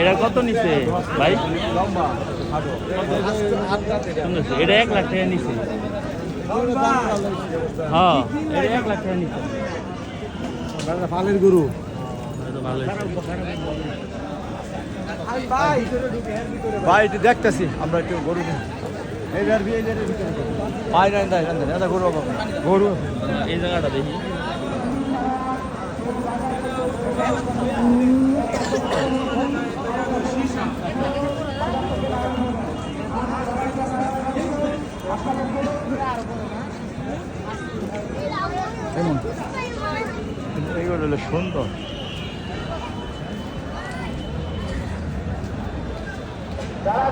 এটা কত নিছে ভাই? শুনেছি এটা এক লাখ টাকা নিছে। হ্যাঁ এটা এক লাখ টাকা নিছে। পালের গরু ভাই একটু দেখতেছি আমরা একটু গরু। এই গরু এই জায়গাটা দেখি। শাড়িগুলো হলো সুন্দর। যারা